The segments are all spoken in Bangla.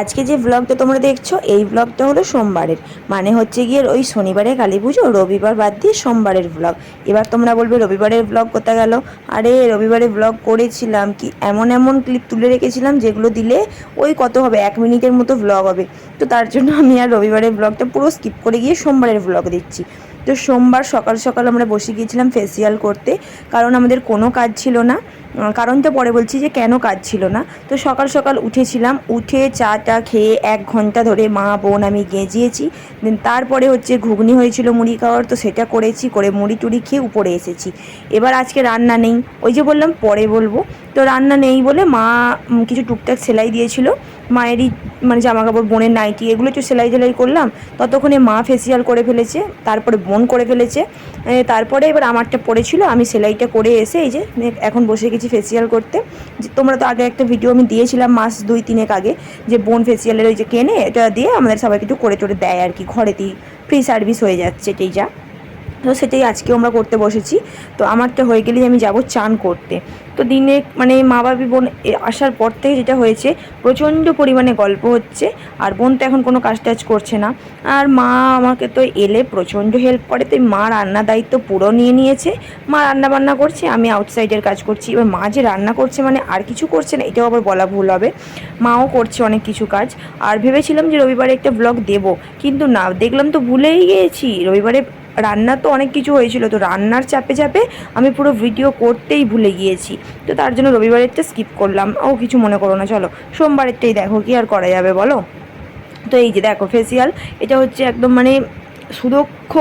আজকে যে ব্লগটা তোমরা দেখছ, এই ব্লগটা হলো সোমবারের। মানে হচ্ছে গিয়ে ওই শনিবারে কালী পুজো, রবিবার বাদ দিয়ে সোমবারের ব্লগ এবার তোমরা বলবে, রবিবারের ব্লগ কোথায় গেল? আরে, রবিবারে ব্লগ করেছিলাম কি? এমন এমন ক্লিপ তুলে রেখেছিলাম যেগুলো দিলে ওই কত হবে? এক মিনিটের মতো ব্লগ হবে। তো তার জন্য আমি আর রবিবারের ব্লগটা পুরো স্কিপ করে গিয়ে সোমবারের ব্লগ দিচ্ছি। তো সোমবার সকাল সকাল আমরা বসে গিয়েছিলাম ফেসিয়াল করতে। কারণ আমাদের কোনো কাজ ছিল না। আহ, কারণটা পরে বলছি যে কেন কাজ ছিল না? তো সকাল সকাল উঠেছিলাম। উঠে চাটা খেয়ে এক ঘণ্টা ধরে মা বোন আমি গেঁজিয়েছি। দেন তারপরে হচ্ছে ঘুগনি হয়েছিল মুড়ি খাওয়ার। তো সেটা করেছি করে মুড়ি টুড়ি খেয়ে উপরে এসেছি। এবার আজকে রান্না নেই। ওই যে বললাম পরে বলব। তো রান্না নেই বলে মা কিছু টুকটাক সেলাই দিয়েছিল। মায়েরই মানে জামা কাপড় বোনের নাইটি এগুলো একটু সেলাই টেলাই করলাম। ততক্ষণে মা ফেসিয়াল করে ফেলেছে, তারপরে বোন করে ফেলেছে। তারপরে এবার আমারটা পড়েছিল, আমি সেলাইটা করে এসে এই যে এখন বসে গেছি ফেসিয়াল করতে। যে, তোমরা তো আগে একটা ভিডিও আমি দিয়েছিলাম মাস দুই তিনেক আগে, যে বোন ফেসিয়ালের ওই যে কেনে, এটা দিয়ে আমাদের সবাইকে একটু করে টোরে দেয় আর কি, ঘরেতেই ফ্রি সার্ভিস হয়ে যাচ্ছে, এটাই যা। তো সেটাই আজকেও আমরা করতে বসেছি। তো আমারটা হয়ে গেলেই আমি যাব চান করতে। তো দিনে মানে মা বাবি বোন আসার পর থেকে যেটা হয়েছে, প্রচণ্ড পরিমাণে গল্প হচ্ছে আর বোন তো এখন কোনো কাজ টাজ করছে না। আর মা আমাকে তো এলে প্রচণ্ড হেল্প করে তো মা রান্না দায়িত্ব পুরো নিয়ে নিয়েছে। মা রান্না বান্না করছে, আমি আউটসাইডের কাজ করছি। এবার মা যে রান্না করছে মানে আর কিছু করছে না, এটাও আবার বলা ভুল হবে। মাও করছে অনেক কিছু কাজ। আর ভেবেছিলাম যে রবিবারে একটা ব্লগ দেবো, কিন্তু না, দেখলাম তো ভুলেই গিয়েছি। রবিবারে রান্না তো অনেক কিছু হয়েছিল, তো রান্নার চাপে চাপে আমি পুরো ভিডিও করতেই ভুলে গিয়েছি। তো তার জন্য রবিবারেরটা স্কিপ করলাম। ও কিছু মনে করো না, চলো। সোমবারেরটাই দেখো কি আর করা যাবে বলো? তো এই যে দেখো ফেসিয়াল এটা হচ্ছে একদম মানে সুদক্ষ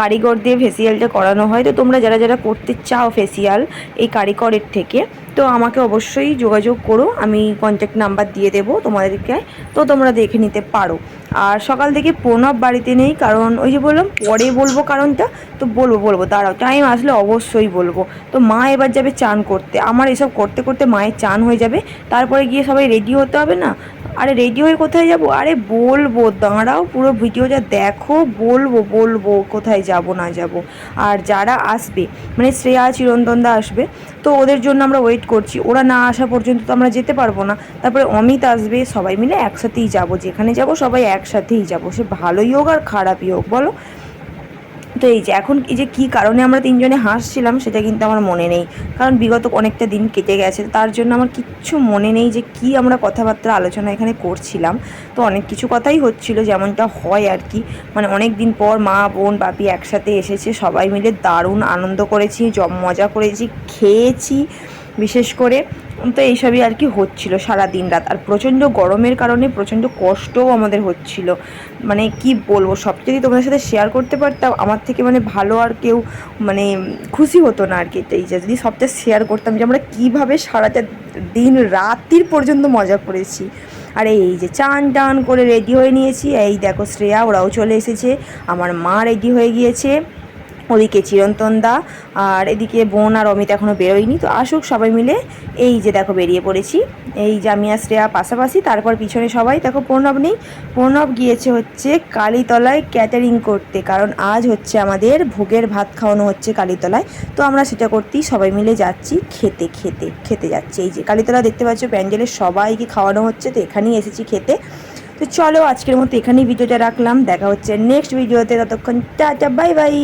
কারিগর দিয়ে ফেসিয়ালটা করানো হয়। তো তোমরা যারা যারা করতে চাও ফেসিয়াল এই কারিগরের থেকে, তো আমাকে অবশ্যই যোগাযোগ করো। আমি কন্ট্যাক্ট নাম্বার দিয়ে দেবো তোমাদেরকে। তো তোমরা দেখে নিতে পারো। আর সকাল থেকে প্রণব বাড়িতে নেই, কারণ ওই যে বললাম, পরে বলব কারণটা, তো বলব বলব। দাঁড়াও টাইম আসলে অবশ্যই বলব। তো মা এবার যাবে চান করতে। আমার এসব করতে করতে মায়ের চান হয়ে যাবে। তারপরে গিয়ে সবাই রেডি হতে হবে না? আরে রেডি হয়ে কোথায় যাব? আরে বলব, দাঁড়াও পুরো ভিডিওটা দেখো, বলব বলব কোথায় যাব, না যাব। আর যারা আসবে মানে শ্রেয়া চিরন্তনদা আসবে, তো ওদের জন্য আমরা ওয়েট করছি। ওরা না আসা পর্যন্ত তো আমরা যেতে পারব না। তারপরে অমিত আসবে, সবাই মিলে একসাথেই যাব। যেখানে যাব সবাই একসাথেই যাব। সে ভালোই হোক আর খারাপই হোক, বলো? তো এই যে, এখন এই যে কী কারণে আমরা তিনজনে হাসছিলাম সেটা কিন্তু আমার মনে নেই। কারণ বিগত অনেকটা দিন কেটে গেছে তার জন্য আমার কিচ্ছু মনে নেই যে কি আমরা কথাবার্তা আলোচনা এখানে করছিলাম। তো অনেক কিছু কথাই হচ্ছিল, যেমনটা হয় আর কি। মানে অনেক দিন পর মা, বোন, বাপি একসাথে এসেছে, সবাই মিলে দারুণ আনন্দ করেছি, জম, মজা করেছি, খেয়েছি। বিশেষ করে, তো এইসবই আর কি হচ্ছিল সারা দিন রাত। আর প্রচণ্ড গরমের কারণে প্রচণ্ড কষ্টও আমাদের হচ্ছিল। মানে কি বলব, সব যদি তোমাদের সাথে শেয়ার করতে পারতাম, আমার থেকে মানে ভালো আর কেউ মানে খুশি হতো না আর কি। এই যে যদি সবটা শেয়ার করতাম যে আমরা কীভাবে সারাটা দিন রাত্রির পর্যন্ত মজা করেছি। আর এই যে চান টান করে রেডি হয়ে নিয়েছি। এই দেখো শ্রেয়া, ওরাও চলে এসেছে। আমার মা রেডি হয়ে গিয়েছে। ওদিকে চিরন্তন দা আর এদিকে বোন আর অমিত এখনও বেরোয়নি। তো আসুক সবাই মিলে এই যে দেখো বেরিয়ে পড়েছি। এই যে আমি আর শ্রেয়া পাশাপাশি, তারপর পিছনে সবাই। দেখো প্রণব নেই। প্রণব গিয়েছে হচ্ছে কালীতলায় ক্যাটারিং করতে, কারণ আজ হচ্ছে আমাদের ভোগের ভাত খাওয়ানো হচ্ছে কালীতলায়। তো আমরা সেটা করতেই সবাই মিলে যাচ্ছি খেতে খেতে খেতে যাচ্ছি। এই যে কালীতলা দেখতে পাচ্ছ প্যান্ডেলের সবাইকে খাওয়ানো হচ্ছে, তো এখানেই এসেছি খেতে। তো চলো আজকের মতো এখানেই ভিডিওটা রাখলাম। দেখা হচ্ছে নেক্সট ভিডিওতে ততক্ষণ টাটা বাই বাই